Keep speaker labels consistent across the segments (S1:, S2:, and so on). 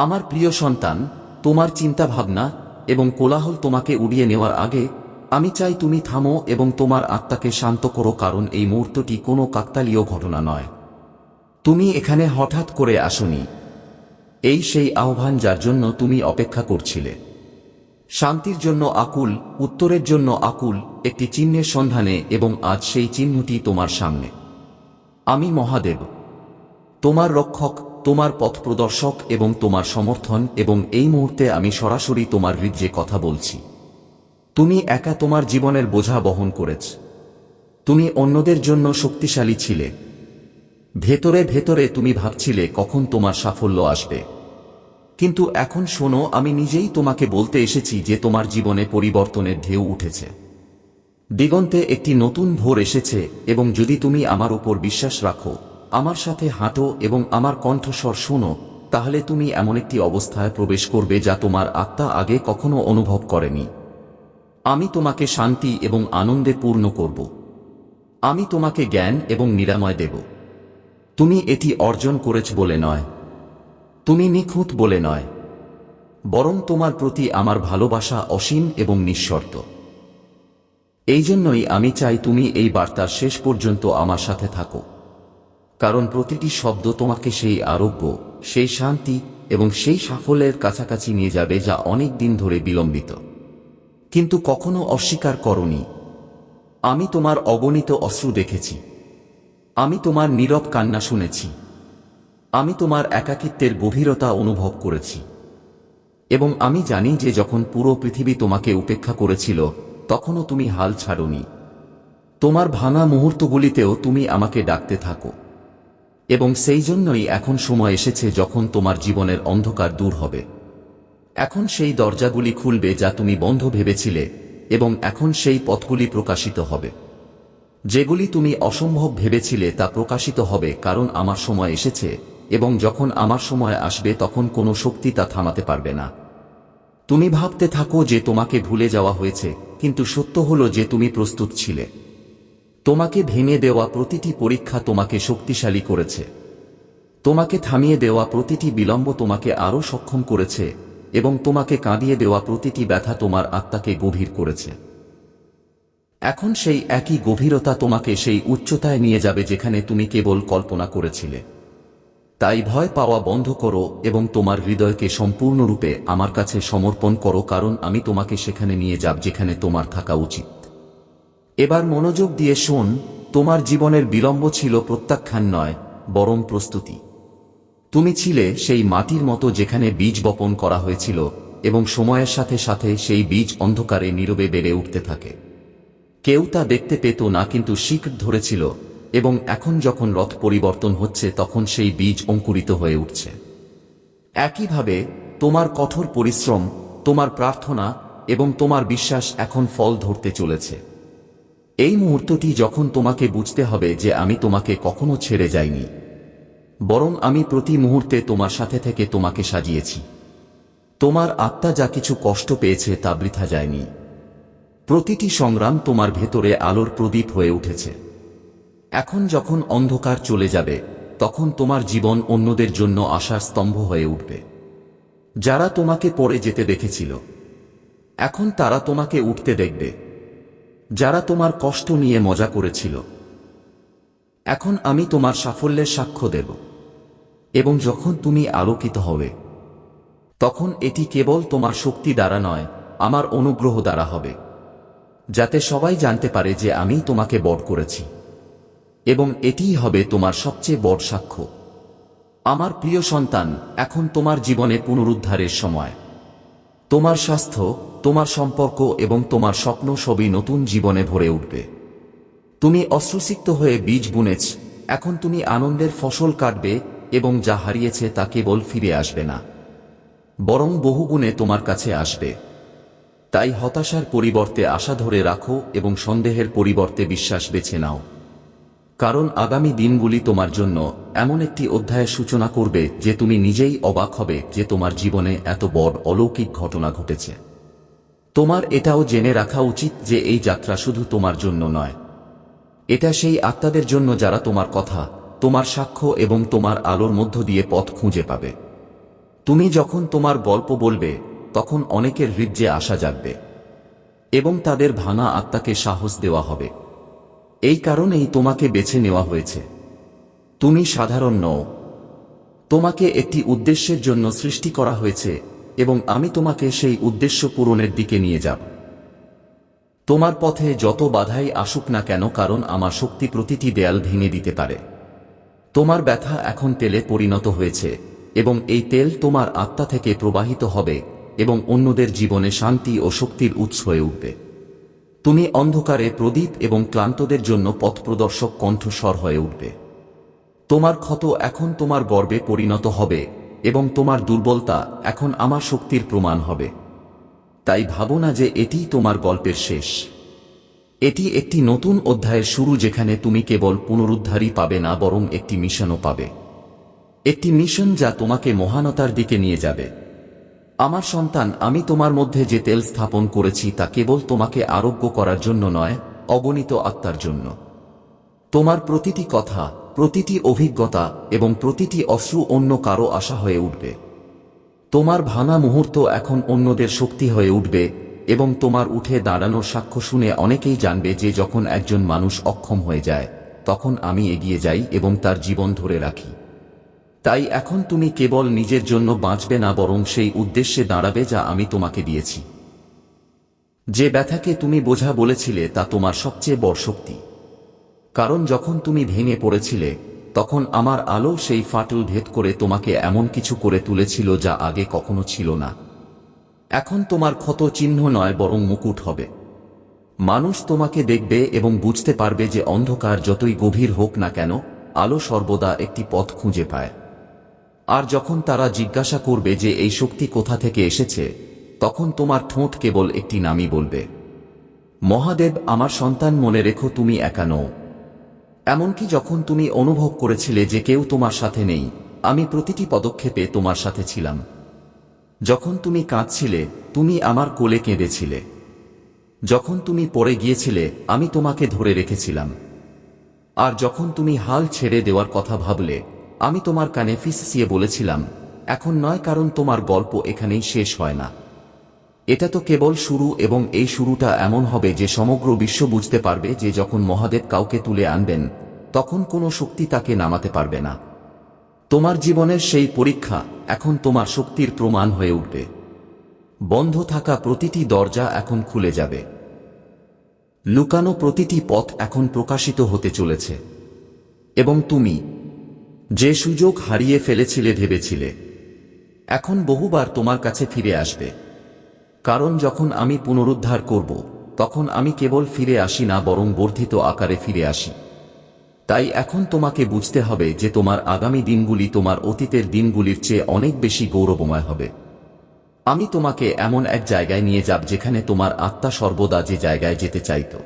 S1: আমার প্রিয় সন্তান, তোমার চিন্তা ভাবনা এবং কোলাহল তোমাকে উড়িয়ে নেওয়ার আগে, আমি চাই তুমি থামো এবং তোমার আত্মাকে শান্ত করো কারণ এই মুহূর্তটি কোনো কাকতালীয় ঘটনা নয়। তুমি এখানে হঠাৎ করে আসনি। এই সেই আহ্বান যার জন্য তুমি অপেক্ষা করছিলে। শান্তির জন্য আকুল, উত্তরের জন্য আকুল, একটি চিহ্নের সন্ধানে এবং আজ সেই চিহ্নটি তোমার সামনে। আমি মহাদেব। তোমার রক্ষক তোমার পথ প্রদর্শক এবং তোমার সমর্থন এবং এই মুহূর্তে আমি সরাসরি তোমার হৃদয়ে কথা বলছি। তুমি একা তোমার জীবনের বোঝা বহন করেছ। তুমি অন্যদের জন্য শক্তিশালী ছিলে। ভেতরে ভেতরে তুমি ভাবছিলে কখন তোমার সাফল্য আসবে। কিন্তু এখন শোনো, আমি নিজেই তোমাকে বলতে এসেছি যে তোমার জীবনে পরিবর্তনের ঢেউ উঠেছে। দিগন্তে একটি নতুন ভোর এসেছে এবং যদি তুমি আমার উপর বিশ্বাস রাখো আমার সাথে হাঁটো এবং আমার কণ্ঠস্বর শোনো, তাহলে তুমি এমন একটি অবস্থায় প্রবেশ করবে যা তোমার আত্মা আগে কখনো অনুভব করেনি। আমি তোমাকে শান্তি এবং আনন্দে পূর্ণ করব। আমি তোমাকে জ্ঞান এবং নিরাময় দেব। তুমি এটি অর্জন করেছ বলে নয়। তুমি নিখুঁত বলে নয়। বরং তোমার প্রতি আমার ভালোবাসা অসীম এবং নিঃশর্ত। এই জন্যই আমি চাই তুমি এই বার্তার শেষ পর্যন্ত আমার সাথে থাকো। কারণ প্রতিটি শব্দ তোমাকে সেই আরোগ্য, সেই শান্তি এবং সেই সাফল্যের কাছাকাছি নিয়ে যাবে যা অনেক দিন ধরে বিলম্বিত। কিন্তু কখনো অস্বীকার করনি। আমি তোমার অগণিত অশ্রু দেখেছি। আমি তোমার নীরব কান্না শুনেছি। আমি তোমার একাকিত্বের গভীরতা অনুভব করেছি। এবং আমি জানি যে যখন পুরো পৃথিবী তোমাকে উপেক্ষা করেছিল, তখনও তুমি হাল ছাড়নি। তোমার ভাঙা মুহূর্তগুলিতেও তুমি আমাকে ডাকতে থাকো। এবং সেই জন্যই এখন সময় এসেছে যখন তোমার জীবনের অন্ধকার দূর হবে। এখন সেই দরজাগুলি খুলবে যা তুমি বন্ধ ভেবেছিলে, এবং এখন সেই পথগুলি প্রকাশিত হবে। যেগুলি তুমি অসম্ভব ভেবেছিলে তা প্রকাশিত হবে কারণ আমার সময় এসেছে, এবং যখন আমার সময় আসবে তখন কোনো শক্তি তা থামাতে পারবে না। তুমি ভাবতে থাকো যে তোমাকে ভুলে যাওয়া হয়েছে, কিন্তু সত্য হলো যে তুমি প্রস্তুত ছিলে। তোমাকে ভেঙে দেওয়া প্রতিটি পরীক্ষা তোমাকে শক্তিশালী করেছে। তোমাকে থামিয়ে দেওয়া প্রতিটি বিলম্ব তোমাকে আরও সক্ষম করেছে এবং তোমাকে কাঁদিয়ে দেওয়া প্রতিটি ব্যথা তোমার আত্মাকে গভীর করেছে। এখন সেই একই গভীরতা তোমাকে সেই উচ্চতায় নিয়ে যাবে যেখানে তুমি কেবল কল্পনা করেছিলে। তাই ভয় পাওয়া বন্ধ করো এবং তোমার হৃদয়কে সম্পূর্ণরূপে আমার কাছে সমর্পণ করো, কারণ আমি তোমাকে সেখানে নিয়ে যাব যেখানে তোমার থাকা উচিত। এবার মনোযোগ দিয়ে শোন, তোমার জীবনের বিলম্ব ছিল প্রত্যাখ্যান নয়, বরং প্রস্তুতি। তুমি ছিলে সেই মাটির মতো যেখানে বীজ বপন করা হয়েছিল, এবং সময়ের সাথে সাথে সেই বীজ অন্ধকারে নীরবে বেড়ে উঠতে থাকে। কেউ তা দেখতে পেত না, কিন্তু শিখ ধরেছিল, এবং এখন যখন রথ পরিবর্তন হচ্ছে, তখন সেই বীজ অঙ্কুরিত হয়ে উঠছে। একইভাবে, তোমার কঠোর পরিশ্রম, তোমার প্রার্থনা, এবং তোমার বিশ্বাস এখন ফল ধরতে চলেছে। এই মুহূর্তটি যখন তোমাকে বুঝতে হবে যে আমি তোমাকে কখনো ছেড়ে যাইনি, বরং আমি প্রতি মুহূর্তে তোমার সাথে থেকে তোমাকে সাজিয়েছি। তোমার আত্মা যা কিছু কষ্ট পেয়েছে তা বৃথা যায়নি। প্রতিটি সংগ্রাম তোমার ভেতরে আলোর প্রদীপ হয়ে উঠেছে। এখন যখন অন্ধকার চলে যাবে, তখন তোমার জীবন অন্যদের জন্য আশার স্তম্ভ হয়ে উঠবে। যারা তোমাকে পড়ে যেতে দেখেছিল, এখন তারা তোমাকে উঠতে দেখবে। যারা তোমার কষ্ট নিয়ে মজা করেছিল। এখন আমি তোমার সাফল্যের সাক্ষ্য দেব। এবং যখন তুমি আলোকিত হবে, তখন এটি কেবল তোমার শক্তি দ্বারা নয়, আমার অনুগ্রহ দ্বারা হবে। যাতে সবাই জানতে পারে যে আমি তোমাকে বড় করেছি। এবং এটিই হবে তোমার সবচেয়ে বড় সাক্ষ্য। আমার প্রিয় সন্তান, এখন তোমার জীবনে পুনরুদ্ধারের সময়। তোমার স্বাস্থ্য, তোমার সম্পর্ক এবং তোমার স্বপ্ন সবই নতুন জীবনে ভরে উঠবে। তুমি অশ্রুসিক্ত হয়ে বীজ বুনেছ, এখন তুমি আনন্দের ফসল কাটবে এবং যা হারিয়েছে তা কেবল ফিরে আসবে না। বরং বহুগুণে তোমার কাছে আসবে। তাই হতাশার পরিবর্তে আশা ধরে রাখো এবং সন্দেহের পরিবর্তে বিশ্বাস বেছে নাও। কারণ আগামী দিনগুলি তোমার জন্য এমন একটি অধ্যায়ের সূচনা করবে যে তুমি নিজেই অবাক হবে যে তোমার জীবনে এত বড় অলৌকিক ঘটনা ঘটেছে। তোমার এটাও জেনে রাখা উচিত যে এই যাত্রা শুধু তোমার জন্য নয়। এটা সেই আত্মাদের জন্য যারা তোমার কথা, তোমার সাক্ষ্য এবং তোমার আলোর মধ্য দিয়ে পথ খুঁজে পাবে। তুমি যখন তোমার গল্প বলবে, তখন অনেকের হৃদ্যে আসা জাগবে এবং তাদের ভাঙা আত্মাকে সাহস দেওয়া হবে। এই কারণেই তোমাকে বেছে নেওয়া হয়েছে। তুমি সাধারণ নও। তোমাকে একটি উদ্দেশ্যের জন্য সৃষ্টি করা হয়েছে এবং আমি তোমাকে সেই উদ্দেশ্য পূরণের দিকে নিয়ে যাব। তোমার পথে যত বাধাই আসুক না কেন কারণ আমার শক্তি প্রতিটি দেয়াল ভেঙে দিতে পারে। তোমার ব্যথা এখন তেলে পরিণত হয়েছে এবং এই তেল তোমার আত্মা থেকে প্রবাহিত হবে এবং অন্যদের জীবনে শান্তি ও শক্তির উৎস হয়ে উঠবে। তুমি অন্ধকারে প্রদীপ এবং ক্লান্তদের জন্য পথপ্রদর্শক কণ্ঠস্বর হয়ে উঠবে। তোমার ক্ষত এখন তোমার গর্বে পরিণত হবে এবং তোমার দুর্বলতা এখন আমার শক্তির প্রমাণ হবে। তাই ভাবো না যে এটি তোমার গল্পের শেষ। এটি একটি নতুন অধ্যায়ের শুরু যেখানে তুমি কেবল পুনরুদ্ধারই পাবে না, বরং একটি মিশনও পাবে। একটি মিশন যা তোমাকে মহানতার দিকে নিয়ে যাবে। আমার সন্তান, আমি তোমার মধ্যে যে তেল স্থাপন করেছি তা কেবল তোমাকে আরোগ্য করার জন্য নয়, অগণিত আত্মার জন্য। তোমার প্রতিটি কথা, প্রতিটি অভিজ্ঞতা এবং প্রতিটি অশ্রু অন্য কারও আশা হয়ে উঠবে। তোমার ভাঙা মুহূর্ত এখন অন্যদের শক্তি হয়ে উঠবে এবং তোমার উঠে দাঁড়ানোর সাক্ষ্য শুনে অনেকেই জানবে যে যখন একজন মানুষ অক্ষম হয়ে যায়, তখন আমি এগিয়ে যাই এবং তার জীবন ধরে রাখি। তাই এখন তুমি কেবল নিজের জন্য বাঁচবে না, বরং সেই উদ্দেশ্যে দাঁড়াবে যা আমি তোমাকে দিয়েছি। যে ব্যথাকে তুমি বোঝা বলেছিলে, তা তোমার সবচেয়ে বড় শক্তি। কারণ যখন তুমি ভেঙে পড়েছিলে, তখন আমার আলো সেই ফাটল ভেদ করে তোমাকে এমন কিছু করে তুলেছিল যা আগে কখনো ছিল না। এখন তোমার ক্ষত চিহ্ন নয়, বরং মুকুট হবে। মানুষ তোমাকে দেখবে এবং বুঝতে পারবে যে অন্ধকার যতই গভীর হোক না কেন, আলো সর্বদা একটি পথ খুঁজে পায়। আর যখন তারা জিজ্ঞাসা করবে যে এই শক্তি কোথা থেকে এসেছে, তখন তোমার ঠোঁট কেবল একটি নামই বলবে। মহাদেব, আমার সন্তান, মনে রেখো তুমি একা নও। এমনকি যখন তুমি অনুভব করেছিলে যে কেউ তোমার সাথে নেই, আমি প্রতিটি পদক্ষেপে তোমার সাথে ছিলাম। যখন তুমি কাঁদছিলে, তুমি আমার কোলে কেঁদেছিলে। যখন তুমি পড়ে গিয়েছিলে, আমি তোমাকে ধরে রেখেছিলাম। আর যখন তুমি হাল ছেড়ে দেওয়ার কথা ভাবলে আমি তোমার কানে ফিসিয়ে বলেছিলাম, এখন নয় কারণ তোমার গল্প এখানেই শেষ হয় না। এটা তো কেবল শুরু এবং এই শুরুটা এমন হবে যে সমগ্র বিশ্ব বুঝতে পারবে যে যখন মহাদেব কাউকে তুলে আনবেন, তখন কোনো শক্তি তাকে নামাতে পারবে না। তোমার জীবনের সেই পরীক্ষা এখন তোমার শক্তির প্রমাণ হয়ে উঠবে। বন্ধ থাকা প্রতিটি দরজা এখন খুলে যাবে। লুকানো প্রতিটি পথ এখন প্রকাশিত হতে চলেছে। এবং তুমি যে সুযোগ হারিয়ে ফেলেছিলে ভেবেছিলে। এখন বহুবার তোমার কাছে ফিরে আসবে। কারণ যখন আমি পুনরুদ্ধার করব, তখন আমি কেবল ফিরে আসি না, বরং বর্ধিত আকারে ফিরে আসি। তাই এখন তোমাকে বুঝতে হবে যে তোমার আগামী দিনগুলি তোমার অতীতের দিনগুলির চেয়ে অনেক বেশি গৌরবময় হবে। আমি তোমাকে এমন এক জায়গায় নিয়ে যাব যেখানে তোমার আত্মা সর্বদা যে জায়গায় যেতে চাইত।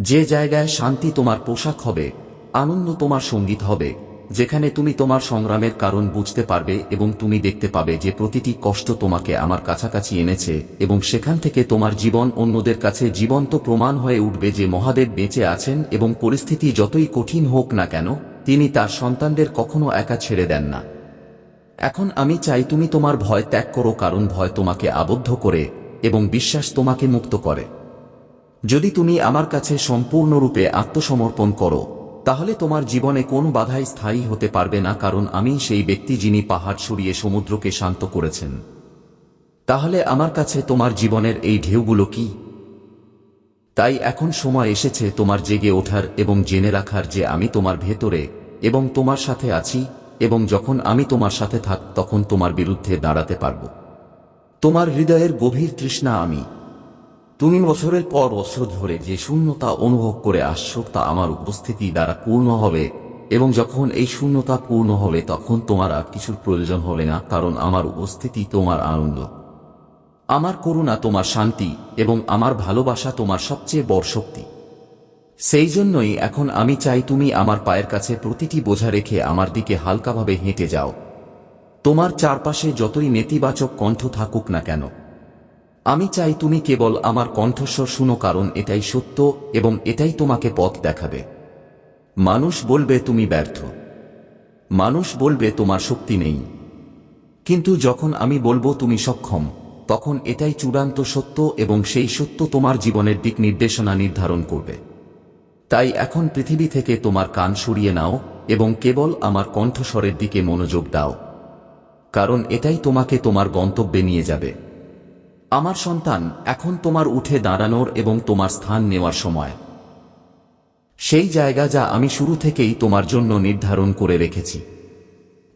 S1: যে জায়গায় শান্তি তোমার পোশাক হবে, আনন্দ তোমার সংগীত হবে যেখানে তুমি তোমার সংগ্রামের কারণ বুঝতে পারবে এবং তুমি দেখতে পাবে যে প্রতিটি কষ্ট তোমাকে আমার কাছাকাছি এনেছে এবং সেখান থেকে তোমার জীবন অন্যদের কাছে জীবন্ত প্রমাণ হয়ে উঠবে যে মহাদেব বেঁচে আছেন এবং পরিস্থিতি যতই কঠিন হোক না কেন, তিনি তার সন্তানদের কখনো একা ছেড়ে দেন না। এখন আমি চাই তুমি তোমার ভয় ত্যাগ করো কারণ ভয় তোমাকে আবদ্ধ করে এবং বিশ্বাস তোমাকে মুক্ত করে। যদি তুমি আমার কাছে সম্পূর্ণরূপে আত্মসমর্পণ করো তাহলে তোমার জীবনে কোন বাধাই স্থায়ী হতে পারবে না, কারণ আমি সেই ব্যক্তি যিনি পাহাড় সরিয়ে সমুদ্রকে শান্ত করেছেন। তাহলে আমার কাছে তোমার জীবনের এই ঢেউগুলো কি? তাই এখন সময় এসেছে তোমার জেগে ওঠার এবং জেনে রাখার যে আমি তোমার ভেতরে এবং তোমার সাথে আছি এবং যখন আমি তোমার সাথে থাক তখন তোমার বিরুদ্ধে দাঁড়াতে পারব। তোমার হৃদয়ের গভীর তৃষ্ণা আমি। তুমি বছরের পর বছর ধরে যে শূন্যতা অনুভব করে আসছো তা আমার উপস্থিতি দ্বারা পূর্ণ হবে, এবং যখন এই শূন্যতা পূর্ণ হবে তখন তোমার আর কিছুর প্রয়োজন হবে না, কারণ আমার উপস্থিতি তোমার আনন্দ। আমার করুণা তোমার শান্তি, এবং আমার ভালোবাসা তোমার সবচেয়ে বড় শক্তি। সেই জন্যই এখন আমি চাই তুমি আমার পায়ের কাছে প্রতিটি বোঝা রেখে আমার দিকে হালকাভাবে হেঁটে যাও। তোমার চারপাশে যতই নেতিবাচক কণ্ঠ থাকুক না কেন আমি চাই তুমি কেবল আমার কণ্ঠস্বর শুনো কারণ এটাই সত্য এবং এটাই তোমাকে পথ দেখাবে। মানুষ বলবে তুমি ব্যর্থ। মানুষ বলবে তোমার শক্তি নেই। কিন্তু যখন আমি বলব তুমি সক্ষম, তখন এটাই চূড়ান্ত সত্য এবং সেই সত্য তোমার জীবনের দিক নির্দেশনা নির্ধারণ করবে। তাই এখন পৃথিবী থেকে তোমার কান সরিয়ে নাও এবং কেবল আমার কণ্ঠস্বরের দিকে মনোযোগ দাও। কারণ এটাই তোমাকে তোমার গন্তব্যে নিয়ে যাবে। আমার সন্তান, এখন তোমার উঠে দাঁড়ানোর এবং তোমার স্থান নেওয়ার সময়। সেই জায়গা যা আমি শুরু থেকেই তোমার জন্য নির্ধারণ করে রেখেছি।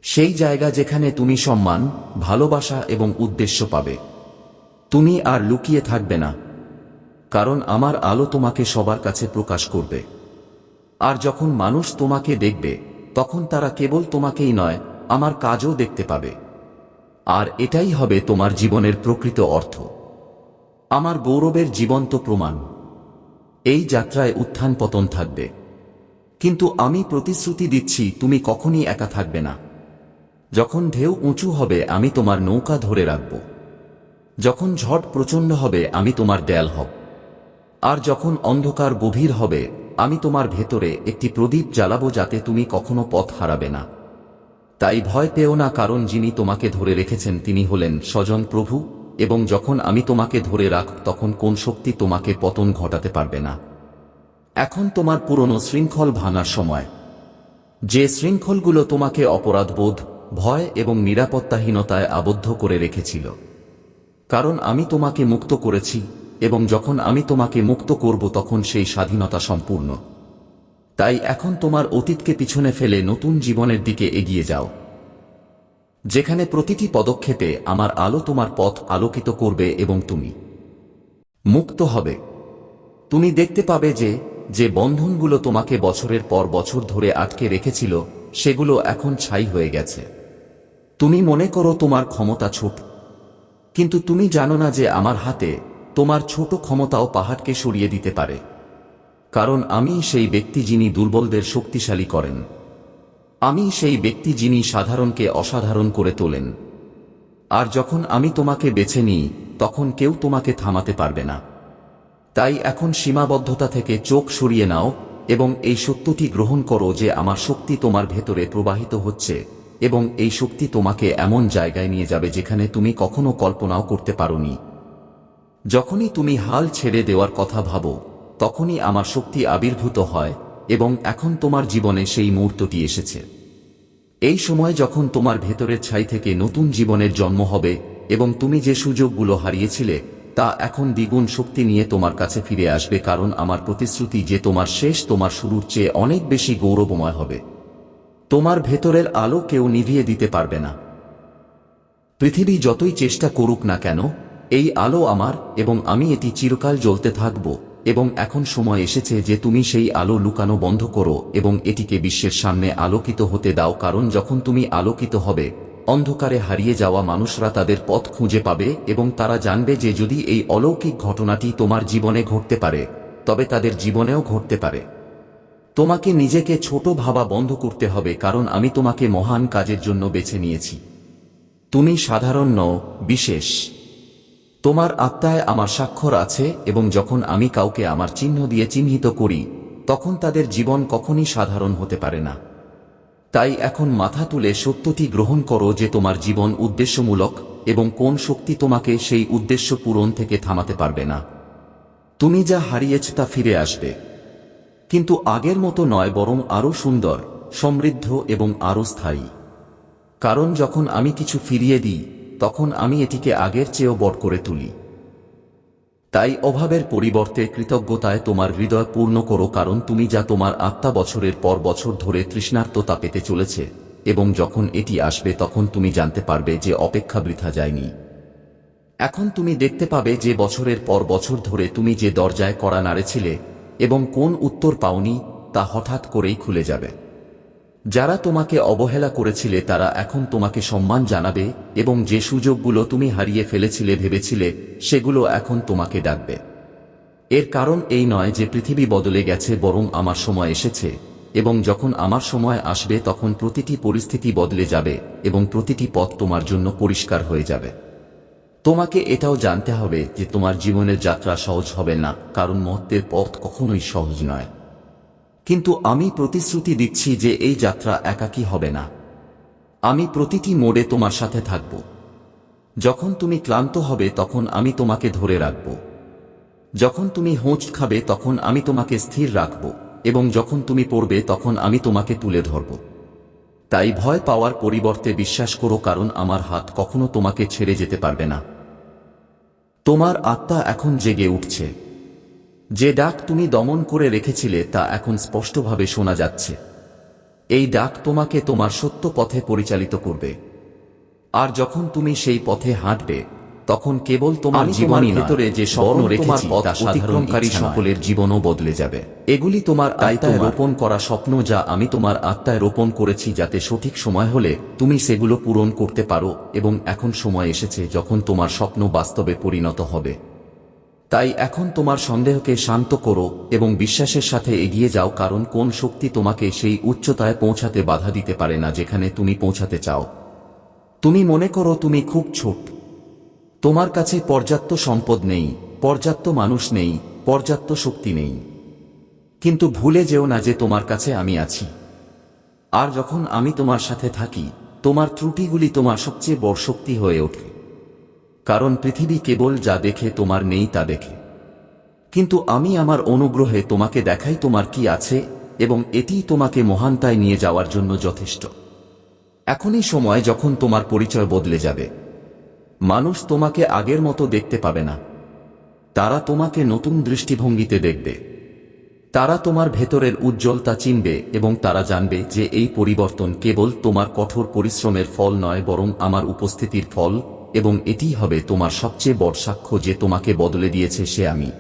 S1: সেই জায়গা যেখানে তুমি সম্মান, ভালোবাসা এবং উদ্দেশ্য পাবে। তুমি আর লুকিয়ে থাকবে না। কারণ আমার আলো তোমাকে সবার কাছে প্রকাশ করবে। আর যখন মানুষ তোমাকে দেখবে, তখন তারা কেবল তোমাকেই নয়, আমার কাজও দেখতে পাবে। আর এটাই হবে তোমার জীবনের প্রকৃত অর্থ। আমার গৌরবের জীবন্ত প্রমাণ। এই যাত্রায় উত্থান পতন থাকবে। কিন্তু আমি প্রতিশ্রুতি দিচ্ছি, তুমি কখনই একা থাকবে না। যখন ঢেউ উঁচু হবে, আমি তোমার নৌকা ধরে রাখব। যখন ঝড় প্রচণ্ড হবে, আমি তোমার দেয়াল হব। আর যখন অন্ধকার গভীর হবে, আমি তোমার ভেতরে একটি প্রদীপ জ্বালাবো যাতে তুমি কখনো পথ হারাবে না। তাই ভয় পেও না কারণ যিনি তোমাকে ধরে রেখেছেন তিনি হলেন স্বজন প্রভু, এবং যখন আমি তোমাকে ধরে রাখ, তখন কোন শক্তি তোমাকে পতন ঘটাতে পারবে না। এখন তোমার পুরনো শৃঙ্খল ভাঙার সময়। যে শৃঙ্খলগুলো তোমাকে অপরাধবোধ ভয় এবং নিরাপত্তাহীনতায় আবদ্ধ করে রেখেছিল। কারণ আমি তোমাকে মুক্ত করেছি, এবং যখন আমি তোমাকে মুক্ত করব, তখন সেই স্বাধীনতা সম্পূর্ণ। তাই এখন তোমার অতীতকে পিছনে ফেলে নতুন জীবনের দিকে এগিয়ে যাও। যেখানে প্রতিটি পদক্ষেপে আমার আলো তোমার পথ আলোকিত করবে এবং তুমি মুক্ত হবে। তুমি দেখতে পাবে যে যে বন্ধনগুলো তোমাকে বছরের পর বছর ধরে আটকে রেখেছিল, সেগুলো এখন ছাই হয়ে গেছে। তুমি মনে করো তোমার ক্ষমতা ছোট, কিন্তু তুমি জানো না যে আমার হাতে তোমার ছোট ক্ষমতাও পাহাড়কে সরিয়ে দিতে পারে। কারণ আমি সেই ব্যক্তি যিনি দুর্বলদের শক্তিশালী করেন। আমি সেই ব্যক্তি যিনি সাধারণকে অসাধারণ করে তোলেন। আর যখন আমি তোমাকে বেছে নিই, তখন কেউ তোমাকে থামাতে পারবে না। তাই এখন সীমাবদ্ধতা থেকে চোখ সরিয়ে নাও এবং এই সত্যটি গ্রহণ করো যে আমার শক্তি তোমার ভেতরে প্রবাহিত হচ্ছে এবং এই শক্তি তোমাকে এমন জায়গায় নিয়ে যাবে যেখানে তুমি কখনো কল্পনাও করতে পারোনি। যখনই তুমি হাল ছেড়ে দেওয়ার কথা ভাবো তখনই আমার শক্তি আবির্ভূত হয় এবং এখন তোমার জীবনে সেই মুহূর্তটি এসেছে। এই সময় যখন তোমার ভেতরের ছাই থেকে নতুন জীবনের জন্ম হবে এবং তুমি যে সুযোগগুলো হারিয়েছিলে, তা এখন দ্বিগুণ শক্তি নিয়ে তোমার কাছে ফিরে আসবে কারণ আমার প্রতিশ্রুতি যে তোমার শেষ তোমার শুরুর চেয়ে অনেক বেশি গৌরবময় হবে। তোমার ভেতরের আলো কেউ নিভিয়ে দিতে পারবে না। পৃথিবী যতই চেষ্টা করুক না কেন, এই আলো আমার এবং আমি এটি চিরকাল জ্বলতে থাকব। এবং এখন সময় এসেছে যে তুমি সেই আলো লুকানো বন্ধ করো এবং এটিকে বিশ্বের সামনে আলোকিত হতে দাও, কারণ যখন তুমি আলোকিত হবে, অন্ধকারে হারিয়ে যাওয়া মানুষরা তাদের পথ খুঁজে পাবে এবং তারা জানবে যে যদি এই অলৌকিক ঘটনাটি তোমার জীবনে ঘটতে পারে, তবে তাদের জীবনেও ঘটতে পারে। তোমাকে নিজেকে ছোট ভাবা বন্ধ করতে হবে, কারণ আমি তোমাকে মহান কাজের জন্য বেছে নিয়েছি। তুমি সাধারণ নও, বিশেষ। তোমার আত্মায় আমার স্বাক্ষর আছে এবং যখন আমি কাউকে আমার চিহ্ন দিয়ে চিহ্নিত করি, তখন তাদের জীবন কখনই সাধারণ হতে পারে না। তাই এখন মাথা তুলে সত্যটি গ্রহণ করো যে তোমার জীবন উদ্দেশ্যমূলক এবং কোন শক্তি তোমাকে সেই উদ্দেশ্য পূরণ থেকে থামাতে পারবে না। তুমি যা হারিয়েছ তা ফিরে আসবে। কিন্তু আগের মতো নয় বরং আরও সুন্দর, সমৃদ্ধ এবং আরও স্থায়ী। কারণ যখন আমি কিছু ফিরিয়ে দিই তখন আমি এটিকে আগের চেয়েও বড় করে তুলি। তাই অভাবের পরিবর্তে কৃতজ্ঞতায় তোমার হৃদয় পূর্ণ করো কারণ তুমি যা তোমার আত্মা বছরের পর বছর ধরে তৃষ্ণার্ততা পেতে চলেছে এবং যখন এটি আসবে তখন তুমি জানতে পারবে যে অপেক্ষা বৃথা যায়নি। এখন তুমি দেখতে পাবে যে বছরের পর বছর ধরে তুমি যে দরজায় করা নাড়েছিলে এবং কোন উত্তর পাওনি তা হঠাৎ করেই খুলে যাবে। যারা তোমাকে অবহেলা করেছিলে, তারা এখন তোমাকে সম্মান জানাবে এবং যে সুযোগগুলো তুমি হারিয়ে ফেলেছিলে, ভেবেছিলে, সেগুলো এখন তোমাকে ডাকবে। এর কারণ এই নয় যে পৃথিবী বদলে গেছে, বরং আমার সময় এসেছে, এবং যখন আমার সময় আসবে, তখন প্রতিটি পরিস্থিতি বদলে যাবে এবং প্রতিটি পথ তোমার জন্য পরিষ্কার হয়ে যাবে। তোমাকে এটাও জানতে হবে যে তোমার জীবনের যাত্রা সহজ হবে না, কারণ মহত্বের পথ কখনোই সহজ নয়। কিন্তু আমি প্রতিশ্রুতি দিচ্ছি যে এই যাত্রা একাকী হবে না। আমি প্রতিটি মোড়ে তোমার সাথে থাকব। যখন তুমি ক্লান্ত হবে তখন আমি তোমাকে ধরে রাখব। যখন তুমি হোঁচ খাবে তখন আমি তোমাকে স্থির রাখব এবং যখন তুমি পড়বে তখন আমি তোমাকে তুলে ধরব। তাই ভয় পাওয়ার পরিবর্তে বিশ্বাস করো কারণ আমার হাত কখনো তোমাকে ছেড়ে যেতে পারবে না। তোমার আত্মা এখন জেগে উঠছে। যে ডাক তুমি দমন করে রেখেছিলে তা এখন স্পষ্টভাবে শোনা যাচ্ছে। এই ডাক তোমাকে তোমার সত্য পথে পরিচালিত করবে। আর যখন তুমি সেই পথে হাঁটবে তখন কেবল তোমার
S2: আমি তোমার
S1: জীবনী
S2: ভেতরে যে স্বপ্ন
S1: স্বপ্ন
S2: রেখেছি তা।
S1: সকলের জীবনও বদলে যাবে। এগুলি তোমার আয়তায় রোপণ করা স্বপ্ন যা আমি তোমার আত্মায় রোপণ করেছি যাতে সঠিক সময় হলে তুমি সেগুলো পূরণ করতে পারো এবং এখন সময় এসেছে যখন তোমার স্বপ্ন বাস্তবে পরিণত হবে। তাই এখন তোমার সন্দেহকে শান্ত করো এবং বিশ্বাসের সাথে এগিয়ে যাও, কারণ কোন শক্তি তোমাকে সেই উচ্চতায় পৌঁছাতে বাধা দিতে পারে না যেখানে তুমি পৌঁছাতে চাও। তুমি মনে করো তুমি খুব ছোট। তোমার কাছে পর্যাপ্ত সম্পদ নেই, পর্যাপ্ত মানুষ নেই, পর্যাপ্ত শক্তি নেই। কিন্তু ভুলে যেও না যে তোমার কাছে আমি আছি। আর যখন আমি তোমার সাথে থাকি, তোমার ত্রুটিগুলি তোমার সবচেয়ে বড় শক্তি হয়ে ওঠে। কারণ পৃথিবী কেবল যা দেখে তোমার নেই তা দেখে। কিন্তু আমি আমার অনুগ্রহে তোমাকে দেখাই তোমার কি আছে, এবং এটিই তোমাকে মহানতায় নিয়ে যাওয়ার জন্য যথেষ্ট। এখনই সময় যখন তোমার পরিচয় বদলে যাবে। মানুষ তোমাকে আগের মতো দেখতে পাবে না। তারা তোমাকে নতুন দৃষ্টিভঙ্গিতে দেখবে। তারা তোমার ভেতরের উজ্জ্বলতা চিনবে, এবং তারা জানবে যে এই পরিবর্তন কেবল তোমার কঠোর পরিশ্রমের ফল নয়, বরং আমার উপস্থিতির ফল এবং এটিই হবে তোমার সবচেয়ে বড় সাক্ষ্য যে তোমাকে বদলে দিয়েছে সে আমি।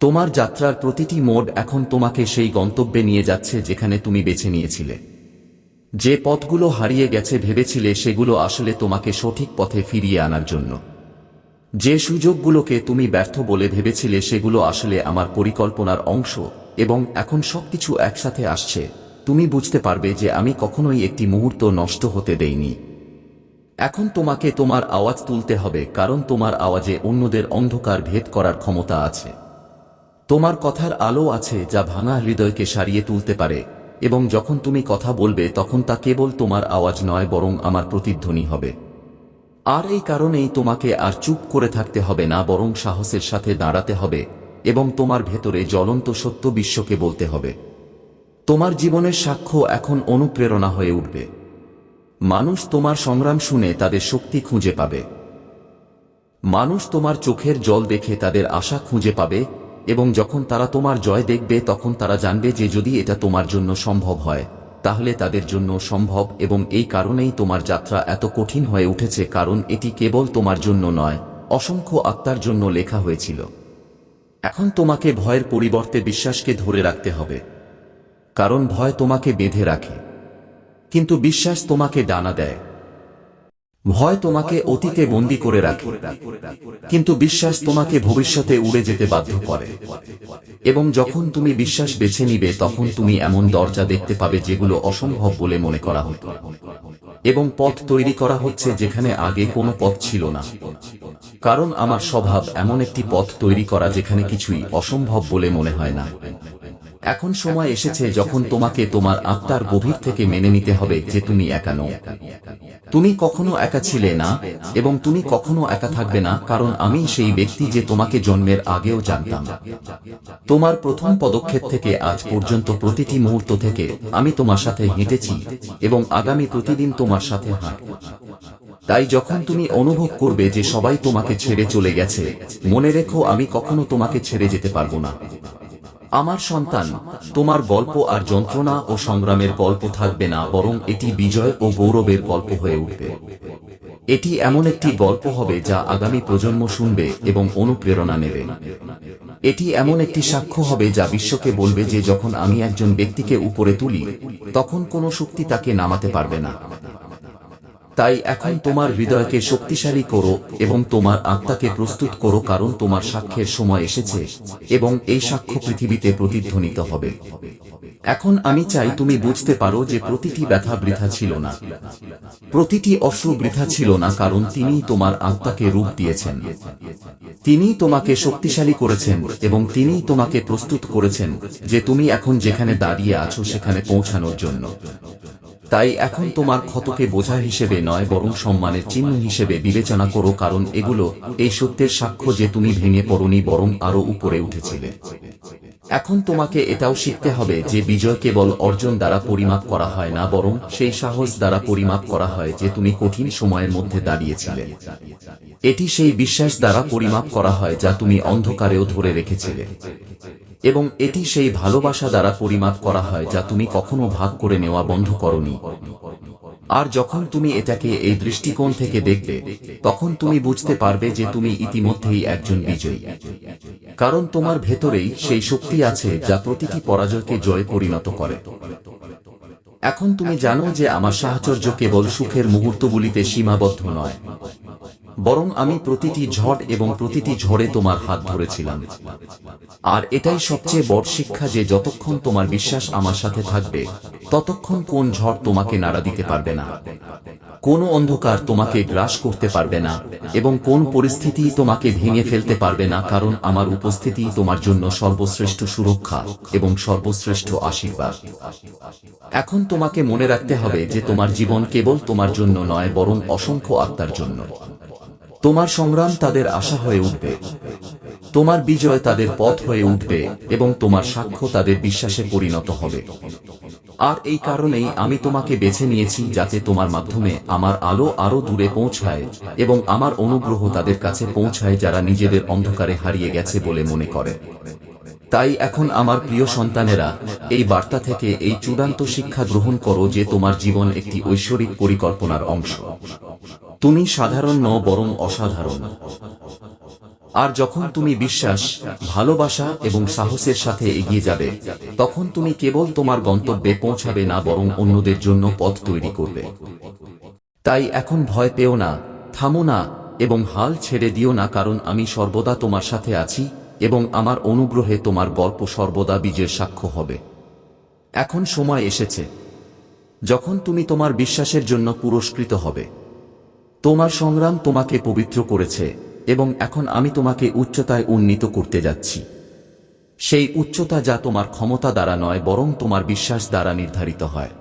S1: তোমার যাত্রার প্রতিটি মোড এখন তোমাকে সেই গন্তব্যে নিয়ে যাচ্ছে যেখানে তুমি বেছে নিয়েছিলে। যে পথগুলো হারিয়ে গেছে ভেবেছিলে সেগুলো আসলে তোমাকে সঠিক পথে ফিরিয়ে আনার জন্য। যে সুযোগগুলোকে তুমি ব্যর্থ বলে ভেবেছিলে সেগুলো আসলে আমার পরিকল্পনার অংশ এবং এখন সবকিছু একসাথে আসছে। তুমি বুঝতে পারবে যে আমি কখনোই একটি মুহূর্ত নষ্ট হতে দেইনি। এখন তোমাকে তোমার আওয়াজ তুলতে হবে, কারণ তোমার আওয়াজে অন্যদের অন্ধকার ভেদ করার ক্ষমতা আছে। তোমার কথার আলো আছে যা ভাঙা হৃদয়কে সারিয়ে তুলতে পারে, এবং যখন তুমি কথা বলবে, তখন তা কেবল তোমার আওয়াজ নয়, বরং আমার প্রতিধ্বনি হবে। আর এই কারণেই তোমাকে আর চুপ করে থাকতে হবে না, বরং সাহসের সাথে দাঁড়াতে হবে, এবং তোমার ভেতরে জ্বলন্ত সত্য বিশ্বকে বলতে হবে। তোমার জীবনের সাক্ষ্য এখন অনুপ্রেরণা হয়ে উঠবে। মানুষ তোমার সংগ্রাম শুনে তাদের শক্তি খুঁজে পাবে। মানুষ তোমার চোখের জল দেখে তাদের আশা খুঁজে পাবে এবং যখন তারা তোমার জয় দেখবে তখন তারা জানবে যে যদি এটা তোমার জন্য সম্ভব হয়, তাহলে তাদের জন্য সম্ভব এবং এই কারণেই তোমার যাত্রা এত কঠিন হয়ে উঠেছে কারণ এটি কেবল তোমার জন্য নয়, অসংখ্য আত্মার জন্য লেখা হয়েছিল। এখন তোমাকে ভয়ের পরিবর্তে বিশ্বাসকে ধরে রাখতে হবে, কারণ ভয় তোমাকে বেঁধে রাখে। কিন্তু বিশ্বাস তোমাকে ডানা দেয়। ভয় তোমাকে অতীতে বন্দি করে রাখে। কিন্তু বিশ্বাস তোমাকে ভবিষ্যতে উড়ে যেতে বাধ্য করে। এবং যখন তুমি বিশ্বাস বেছে নিবে, তখন তুমি এমন দরজা দেখতে পাবে যেগুলো অসম্ভব বলে মনে করা হতো। এবং পথ তৈরি করা হচ্ছে যেখানে আগে কোনো পথ ছিল না। কারণ আমার স্বভাব এমন একটি পথ তৈরি করা যেখানে কিছুই অসম্ভব বলে মনে হয় না। এখন সময় এসেছে যখন তোমাকে তোমার আত্মার গভীর থেকে মেনে নিতে হবে যে তুমি একা নও। তুমি কখনো একা ছিলে না এবং তুমি কখনো একা থাকবে না কারণ আমি সেই ব্যক্তি যে তোমাকে জন্মের আগেও জানতাম। তোমার প্রথম পদক্ষেপ থেকে আজ পর্যন্ত প্রতিটি মুহূর্ত থেকে আমি তোমার সাথে হেঁটেছি এবং আগামী প্রতিদিন তোমার সাথে হাঁটব। তাই যখন তুমি অনুভব করবে যে সবাই তোমাকে ছেড়ে চলে গেছে মনে রেখো আমি কখনো তোমাকে ছেড়ে যেতে পারব না। আমার সন্তান, তোমার গল্প আর যন্ত্রণা ও সংগ্রামের গল্প থাকবে না, বরং এটি বিজয় ও গৌরবের গল্প হয়ে উঠবে। এটি এমন একটি গল্প হবে যা আগামী প্রজন্ম শুনবে এবং অনুপ্রেরণা নেবে। এটি এমন একটি সাক্ষ্য হবে যা বিশ্বকে বলবে যে যখন আমি একজন ব্যক্তিকে উপরে তুলি, তখন কোনো শক্তি তাকে নামাতে পারবে না। তাই এখন তোমার হৃদয়কে শক্তিশালী করো এবং তোমার আত্মাকে প্রস্তুত করো কারণ তোমার সাক্ষ্যের সময় এসেছে এবং এই সাক্ষ্য পৃথিবীতে প্রতিধ্বনিত হবে। এখন আমি চাই তুমি বুঝতে পারো যে প্রতিটি ব্যথা বৃথা ছিল না। প্রতিটি অশ্রু বৃথা ছিল না কারণ তিনি তোমার আত্মাকে রূপ দিয়েছেন। তিনি তোমাকে শক্তিশালী করেছেন এবং তিনি তোমাকে প্রস্তুত করেছেন যে তুমি এখন যেখানে দাঁড়িয়ে আছো সেখানে পৌঁছানোর জন্য। তাই এখন তোমার ক্ষতকে বোঝা হিসেবে নয়, বরং সম্মানের চিহ্ন হিসেবে বিবেচনা করো, কারণ এগুলো এই সত্যের সাক্ষ্য যে তুমি ভেঙে পড়নি, বরং আরও উপরে উঠেছিলে। এখন তোমাকে এটাও শিখতে হবে যে বিজয় কেবল অর্জন দ্বারা পরিমাপ করা হয় না, বরং সেই সাহস দ্বারা পরিমাপ করা হয় যে তুমি কঠিন সময়ের মধ্যে দাঁড়িয়েছিলে। এটি সেই বিশ্বাস দ্বারা পরিমাপ করা হয় যা তুমি অন্ধকারেও ধরে রেখেছিলে। এবং এটি সেই ভালোবাসা দ্বারা পরিমাপ করা হয় যা তুমি কখনো ভাগ করে নেওয়া বন্ধ করনি। আর যখন তুমি এটাকে এই দৃষ্টিকোণ থেকে দেখবে, তখন তুমি বুঝতে পারবে যে তুমি ইতিমধ্যেই একজন বিজয়ী। কারণ তোমার ভেতরেই সেই শক্তি আছে যা প্রতিটি পরাজয়কে জয়ে পরিণত করে। এখন তুমি জানো যে আমার সাহচর্য কেবল সুখের মুহূর্তগুলিতে সীমাবদ্ধ নয়। বরং আমি প্রতিটি ঝড় এবং প্রতিটি ঝড়ে তোমার হাত ধরেছিলাম। আর এটাই সবচেয়ে বড় শিক্ষা যে যতক্ষণ তোমার বিশ্বাস আমার সাথে থাকবে, ততক্ষণ কোন ঝড় তোমাকে নাড়া দিতে পারবে না। কোন অন্ধকার তোমাকে গ্রাস করতে পারবে না এবং কোন পরিস্থিতি তোমাকে ভেঙে ফেলতে পারবে না কারণ আমার উপস্থিতি তোমার জন্য সর্বশ্রেষ্ঠ সুরক্ষা এবং সর্বশ্রেষ্ঠ আশীর্বাদ। এখন তোমাকে মনে রাখতে হবে যে তোমার জীবন কেবল তোমার জন্য নয়, বরং অসংখ্য আত্মার জন্য। তোমার সংগ্রাম তাদের আশা হয়ে উঠবে। তোমার বিজয় তাদের পথ হয়ে উঠবে এবং তোমার সাক্ষ্য তাদের বিশ্বাসে পরিণত হবে। আর এই কারণেই আমি তোমাকে বেছে নিয়েছি যাতে তোমার মাধ্যমে আমার আলো আরও দূরে পৌঁছায় এবং আমার অনুগ্রহ তাদের কাছে পৌঁছায় যারা নিজেদের অন্ধকারে হারিয়ে গেছে বলে মনে করে। তাই এখন আমার প্রিয় সন্তানেরা, এই বার্তা থেকে এই চূড়ান্ত শিক্ষা গ্রহণ করো যে তোমার জীবন একটি ঐশ্বরিক পরিকল্পনার অংশ। তুমি সাধারণ ন বরং অসাধারণ। আর যখন তুমি বিশ্বাস, ভালোবাসা এবং সাহসের সাথে এগিয়ে যাবে, তখন তুমি কেবল তোমার গন্তব্যে পৌঁছাবে না, বরং অন্যদের জন্য পথ তৈরি করবে। তাই এখন ভয় পেও না, থামো না, এবং হাল ছেড়ে দিও না, কারণ আমি সর্বদা তোমার সাথে আছি, এবং আমার অনুগ্রহে তোমার গল্প সর্বদা বীজের সাক্ষ্য হবে। এখন সময় এসেছে, যখন তুমি তোমার বিশ্বাসের জন্য পুরস্কৃত হবে। তোমার সংগ্রাম তোমাকে পবিত্র করেছে, এবং এখন আমি তোমাকে উচ্চতায় উন্নীত করতে যাচ্ছি। সেই উচ্চতা যা তোমার ক্ষমতা দ্বারা নয়, বরং তোমার বিশ্বাস দ্বারা নির্ধারিত হয়।